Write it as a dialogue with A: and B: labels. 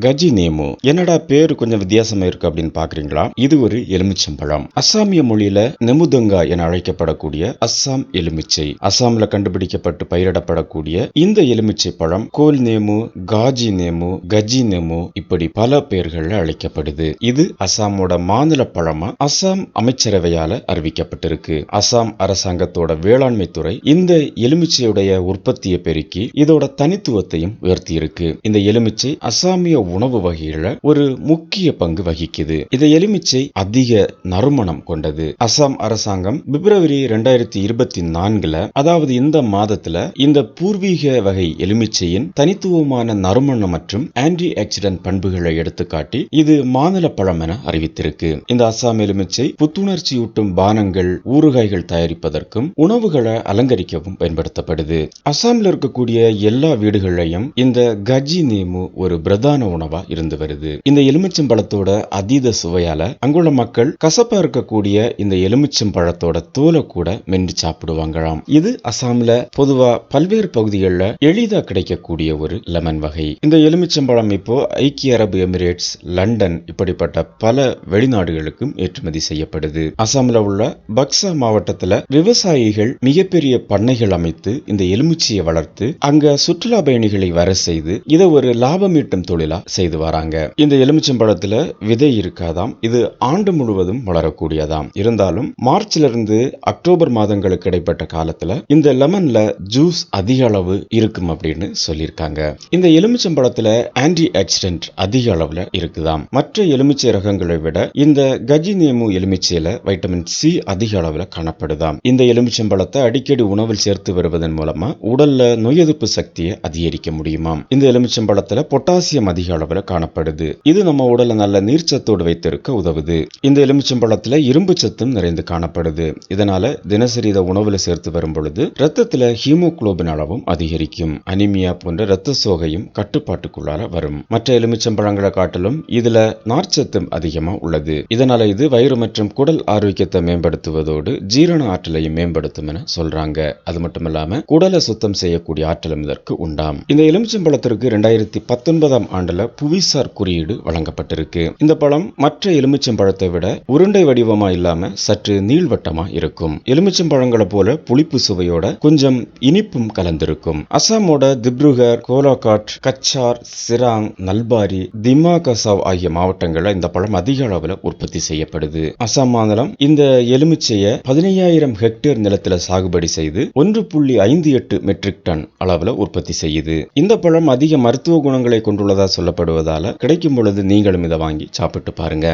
A: கஜி name. என்னடா பேரு கொஞ்சம் வித்தியாசமா இருக்கு அப்படின்னு பாக்குறீங்களா? இது ஒரு எலுமிச்சம்பழம். அசாமிய மொழியில நெமுதங்கா என அழைக்கப்படக்கூடிய அஸ்ஸாம் எலுமிச்சை. அசாம்ல கண்டுபிடிக்கப்பட்டு பயிரிடப்படக்கூடிய இந்த எலுமிச்சை பழம் கோல் நேமு காஜி நேமு கஜி நேமு இப்படி பல பெயர்கள்ல அழைக்கப்படுது. இது அஸ்ஸாமோட மாநில பழமா? அஸ்ஸாம் அமைச்சரவையால அறிவிக்கப்பட்டிருக்கு. அஸ்ஸாம் அரசாங்கத்தோட வேளாண்மை துறை இந்த எலுமிச்சையுடைய உற்பத்தியை பெருக்கி இதோட தனித்துவத்தையும் உயர்த்தி இருக்கு இந்த எலுமிச்சை அசாமிய உணவு வகையில ஒரு முக்கிய பங்கு வகிக்குது. இந்த எலுமிச்சை அதிக நறுமணம் கொண்டது. அசாம் அரசாங்கம் பிப்ரவரி ரெண்டாயிரத்தி இருபத்தி நான்குல அதாவது இந்த மாதத்துல இந்த பூர்வீக வகை எலுமிச்சையின் தனித்துவமான நறுமணம் மற்றும் ஆன்டி ஆக்சிடென்ட் பண்புகளை எடுத்துக்காட்டி இது மாநில பழம் என அறிவித்திருக்கு. இந்த அசாம் எலுமிச்சை புத்துணர்ச்சியூட்டும் பானங்கள் ஊறுகாய்கள் தயாரிப்பதற்கும் உணவுகளை அலங்கரிக்கவும் பயன்படுத்தப்படுது. அசாம்ல இருக்கக்கூடிய எல்லா வீடுகளையும் இந்த கஜி நேமு ஒரு பிரதான உணவா இருந்து வருது. இந்த எலுமிச்சம்பழத்தோட அதீத சுவையால அங்குள்ள மக்கள் கசப்பா இருக்கக்கூடிய இந்த எலுமிச்சம்பழத்தோட தோலை கூட மென்று சாப்பிடுவாங்களாம். இது அசாம்ல பொதுவா பல்வேறு பகுதிகளில் எளிதா கிடைக்கக்கூடிய ஒரு லெமன் வகை. இந்த எலுமிச்சம்பழம் இப்போ ஐக்கிய அரபு எமிரேட்ஸ் லண்டன் இப்படிப்பட்ட பல வெளிநாடுகளுக்கும் ஏற்றுமதி செய்யப்படுது. அசாம்ல உள்ள பக்சா மாவட்டத்துல விவசாயிகள் மிகப்பெரிய பண்ணைகள் அமைத்து இந்த எலுமிச்சையை வளர்த்து அங்க சுற்றுலா பயணிகளை வர செய்து இதை ஒரு லாபமீட்டும் தொழிலா செய்து வராங்க. இந்த எலுமிச்சம்பழத்துல விதை இருக்காதாம். இது ஆண்டு முழுவதும் வளரக்கூடியதாம். இருந்தாலும் மார்ச்ல இருந்து அக்டோபர் மாதங்களுக்கு இடைப்பட்ட காலத்துல இந்த லெமன்ல ஜூஸ் அதிக அளவு இருக்கும் அப்படின்னு சொல்லியிருக்காங்க. இந்த எலுமிச்சம்பழத்துல ஆன்டி ஆக்சிடென்ட் அதிக அளவுல இருக்குதாம். மற்ற எலுமிச்சை ரகங்களை விட இந்த கஜி நேமு எலுமிச்சையில வைட்டமின் சி அதிக அளவுல காணப்படுதாம். இந்த எலுமிச்சம்பழத்தை அடிக்கடி உணவில் சேர்த்து வருவதன் மூலமா உடல்ல நோய் எதிர்ப்பு சக்தியை அதிகரிக்க முடியுமாம். இந்த எலுமிச்சம்பழத்துல பொட்டாசியம் அதிக அளவில் காணப்படுது. இது நம்ம உடலை நல்ல நீர்ச்சத்தோடு வைத்திருக்க உதவுது. இந்த எலுமிச்சம்பழத்தில் இரும்பு சத்தும் நிறைந்து காணப்படுது. இதனால தினசரி இதை உணவுல சேர்த்து வரும் பொழுது ரத்தத்துல ஹீமோகுளோபின் அளவும் அதிகரிக்கும். அனிமியா போன்ற ரத்த சோகையும் கட்டுப்பாட்டுக்குள்ளார வரும். மற்ற எலுமிச்சம்பழங்களை காட்டிலும் இதுல நார்ச்சத்தும் அதிகமா உள்ளது. இதனால இது வயிறு மற்றும் குடல் ஆரோக்கியத்தை மேம்படுத்துவதோடு ஜீரண ஆற்றலையும் மேம்படுத்தும் என சொல்றாங்க. அது மட்டும் இல்லாம குடலை சுத்தம் செய்யக்கூடிய ஆற்றலும் இதற்கு உண்டாம். இந்த எலுமிச்சம்பழத்திற்கு இரண்டாயிரத்தி பத்தொன்பதாம் ஆண்டுல புவிசார் குறியீடு வழங்கப்பட்டிருக்கு. இந்த பழம் மற்ற எலுமிச்சம்பழத்தை விட உருண்டை வடிவமா இல்லாம சற்று நீள்வட்டமா இருக்கும். எலுமிச்சம்பழங்களை போல புளிப்பு சுவையோட கொஞ்சம் இனிப்பும் கலந்திருக்கும். அசாமோட திப்ருகர் கோலாகாட் கச்சார் சிராங் நல்பாரி திமா கசாவ் ஆகிய மாவட்டங்கள்ல இந்த பழம் அதிக அளவுல உற்பத்தி செய்யப்படுது. அசாம் மாநிலம் இந்த எலுமிச்சையை பதினையாயிரம் ஹெக்டேர் நிலத்துல சாகுபடி செய்து ஒன்று புள்ளி ஐந்து எட்டு மெட்ரிக் டன் அளவுல உற்பத்தி செய்யுது. இந்த பழம் அதிக மருத்துவ குணங்களை கொண்டுள்ளதா சொல்ல சொல்லப்படுவதால கிடைக்கும் பொழுது நீங்களும் இதை வாங்கி சாப்பிட்டு பாருங்க.